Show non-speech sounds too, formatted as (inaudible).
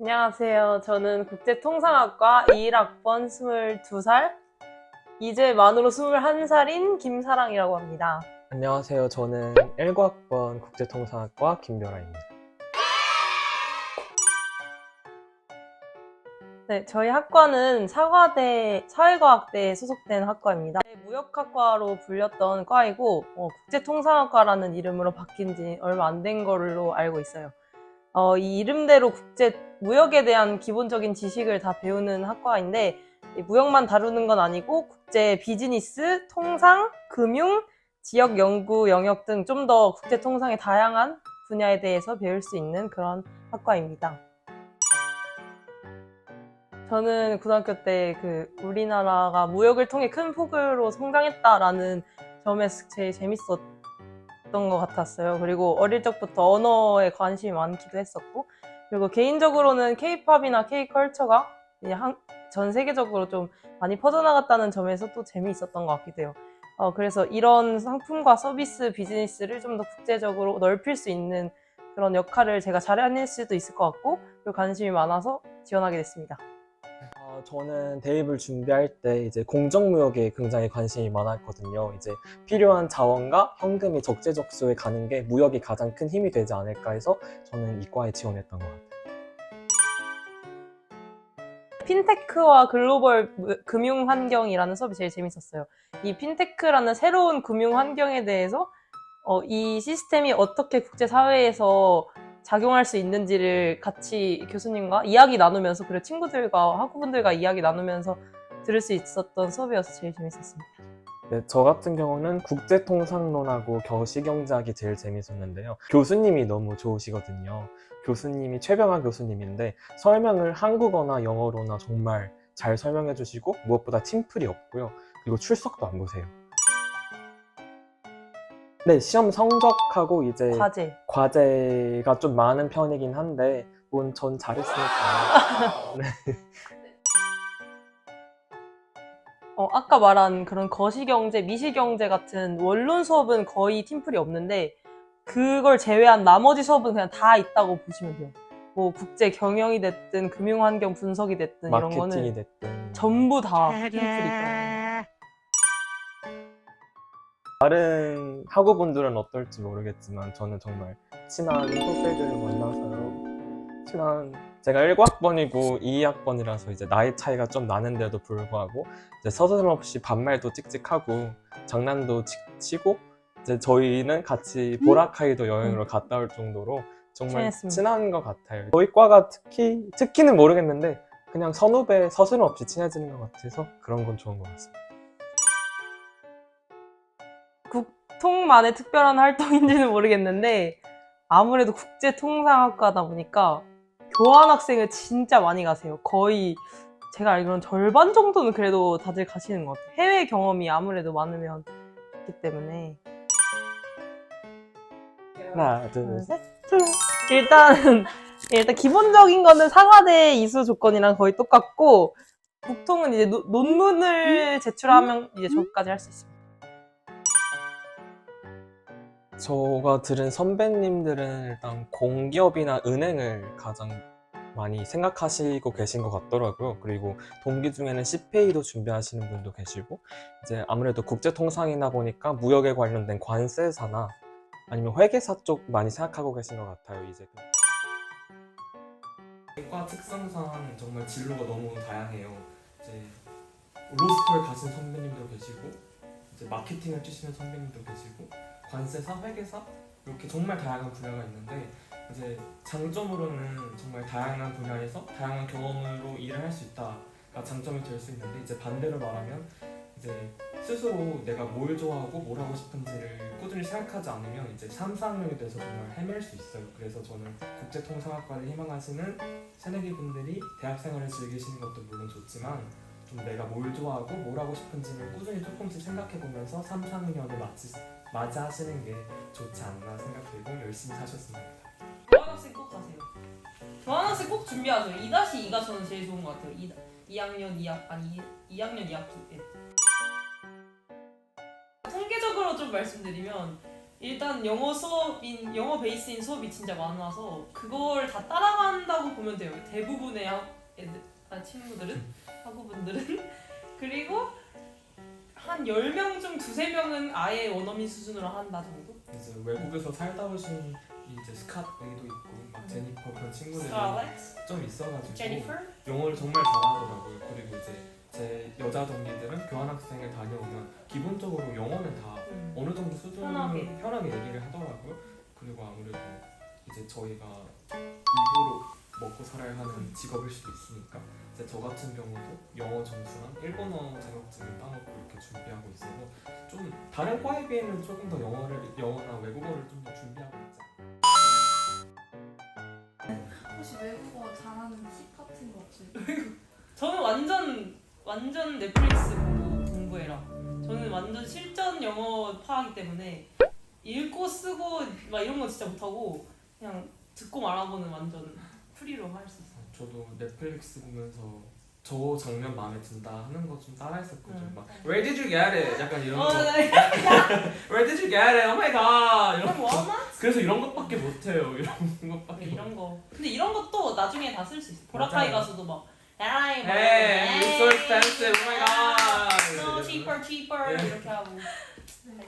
안녕하세요. 저는 국제통상학과 21학번 22살, 이제 만으로 21살인 김사랑이라고 합니다. 안녕하세요. 저는 19학번 국제통상학과 김별아입니다. 네, 저희 학과는 사과대 사회과학대에 소속된 학과입니다. 무역학과로 불렸던 과이고 어, 국제통상학과라는 이름으로 바뀐 지 얼마 안 된 걸로 알고 있어요. 어, 이 이름대로 국제 무역에 대한 기본적인 지식을 다 배우는 학과인데 이 무역만 다루는 건 아니고 국제 비즈니스, 통상, 금융, 지역 연구 영역 등 좀 더 국제 통상의 다양한 분야에 대해서 배울 수 있는 그런 학과입니다. 저는 고등학교 때 그 우리나라가 무역을 통해 큰 폭으로 성장했다라는 점에서 제일 재밌었 던 것 같았어요. 그리고 어릴 적부터 언어에 관심이 많기도 했었고, 그리고 개인적으로는 이제 한- 전 세계적으로 좀 많이 퍼져나갔다는 점에서 또 재미있었던 것 같기도 해요. 어, 그래서 이런 상품과 서비스 비즈니스를 좀 더 국제적으로 넓힐 수 있는 그런 역할을 제가 잘해낼 수도 있을 것 같고, 그리고 관심이 많아서 지원하게 됐습니다. 어, 저는 대입을 준비할 때 이제 공정무역에 굉장히 관심이 많았거든요. 이제 필요한 자원과 현금이 적재적소에 가는 게 무역이 가장 큰 힘이 되지 않을까 해서 저는 이과에 지원했던 것 같아요. 핀테크와 글로벌 무- 금융 환경이라는 수업이 제일 재밌었어요. 이 핀테크라는 새로운 금융 환경에 대해서 어, 이 시스템이 어떻게 국제 사회에서 작용할 수 있는지를 같이 교수님과 이야기 나누면서 그리고 친구들과 학우분들과 이야기 나누면서 들을 수 있었던 수업이어서 제일 재밌었습니다. 네, 저 같은 경우는 국제통상론하고 겨시경제학이 제일 재밌었는데요. 교수님이 너무 좋으시거든요. 교수님이 최병아 교수님인데 설명을 한국어나 영어로나 정말 잘 설명해 주시고 무엇보다 팀플이 없고요. 그리고 출석도 안 보세요. 네, 시험 성적하고 이제 과제. 과제가 좀 많은 편이긴 한데 뭔 전 잘했으니까 (laughs) 네. 어, 아까 말한 그런 거시경제, 미시경제 같은 원론 수업은 거의 팀플이 없는데 그걸 제외한 나머지 수업은 그냥 다 있다고 보시면 돼요. 뭐 국제 경영이 됐든 금융 환경 분석이 됐든 이런 마케팅이 거는 됐든 전부 다 팀플이 있더라고요. 다른 학우분들은 어떨지 모르겠지만 저는 정말 친한 후배들을 만나서요. 친한 제가 19학번이고 22학번이라서 이제 나이 차이가 좀 나는데도 불구하고 이제 서슴없이 반말도 찍찍하고 장난도 치- 치고 이제 저희는 같이 보라카이도 여행으로 갔다 올 정도로 정말 친했습니다. 친한 것 같아요. 저희 과가 특히 특히는 모르겠는데 그냥 선후배 서슴없이 친해지는 것 같아서 그런 건 좋은 것 같습니다. 통만의 특별한 활동인지는 모르겠는데 아무래도 국제통상학과다 보니까 교환학생을 진짜 많이 가세요. 거의 제가 알기로는 절반 정도는 그래도 다들 가시는 것 같아요. 해외 경험이 아무래도 많으면 있기 때문에 하나, 둘, 둘, 셋. 셋. 일단 일단 기본적인 거는 상하대 이수 조건이랑 거의 똑같고 국통은 이제 노- 논문을 제출하면 이제 저까지 할 수 있습니다. 저가 들은 선배님들은 일단 공기업이나 은행을 가장 많이 생각하시고 계신 것 같더라고요. 그리고 동기 중에는 CPA도 준비하시는 분도 계시고, 이제 아무래도 국제통상이나 보니까 무역에 관련된 관세사나 아니면 회계사 쪽 많이 생각하고 계신 것 같아요, 이제. 과 특성상 정말 진로가 너무 다양해요. 이제 로스쿨 가신 선배님도 계시고, 이제 마케팅을 뛰시는 선배님도 계시고, 관세사, 회계사 이렇게 정말 다양한 분야가 있는데 이제 장점으로는 정말 다양한 분야에서 다양한 경험으로 일을 할 수 있다가 장점이 될 수 있는데 이제 반대로 말하면 이제 스스로 내가 뭘 좋아하고 뭘 하고 싶은지를 꾸준히 생각하지 않으면 이제 3, 4학년이 돼서 정말 헤맬 수 있어요. 그래서 저는 국제통상학과를 희망하시는 새내기 분들이 대학 생활을 즐기시는 것도 물론 좋지만 좀 내가 뭘 좋아하고 뭘 하고 싶은지를 꾸준히 조금씩 생각해 보면서 3, 4학년을 맞지, 맞이하시는 게 좋지 않나 생각되고 열심히 사셨으면 합니다. 교환학생 꼭 가세요. 교환학생 꼭 준비하세요. 2-2가 저는 제일 좋은 것 같아요. 2, 2학년 2학 아니 2, 2학년 2학기 때. 통계적으로 좀 말씀드리면 일단 영어 수업인 영어 베이스인 수업이 진짜 많아서 그걸 다 따라간다고 보면 돼요. 대부분의 학, 애들, 아, 친구들은 학우분들은 (laughs) 그리고 한 10명 중 두세 명은 아예 원어민 수준으로 한다 정도? 이제 외국에서 살다 오신 이제 스캇웨이도 있고 막 제니퍼 그런 친구들이 스칼렛, 좀 있어가지고 제니퍼, 영어를 정말 잘하더라고요. 그리고 이제 제 여자 동기들은 교환학생을 다녀오면 기본적으로 영어는 다 음. 어느 정도 수준으로 편하게. 편하게 얘기를 하더라고요. 그리고 아무래도 이제 저희가 입으로 먹고 살아야 하는 직업일 수도 있으니까 이제 저 같은 경우도 영어 점수랑 일본어 자격증을 따놓고 이렇게 준비하고 있어서 좀 다른 과에 비해는 조금 더 영어를 영어나 외국어를 좀 더 준비하고 있죠. 혹시 외국어 잘하는 팁 같은 거 없어요? (laughs) 저는 완전 완전 넷플릭스 보고 공부해라. 저는 완전 실전 영어 파하기 때문에 읽고 쓰고 막 이런 거 진짜 못하고 그냥 듣고 말하고는 완전 프리로 할 수 있어요. 저도 넷플릭스 보면서 저 장면 마음에 든다 하는 거 좀 따라했었거든요. 응. 막 Where did you get it? 약간 이런 어, 거. 네. (laughs) Where did you get it? Oh my god. 이런 워마? 그래서 이런 것밖에 못해요. 이런 것밖에. 못- 이런 거. 근데 이런 것도 나중에 다 쓸 수 있어. 보라카이 맞아요. 가수도 막 에라이 막 Hey, it's so expensive. Oh my god. No cheaper cheaper 네. 이렇게 하고 (laughs) 네.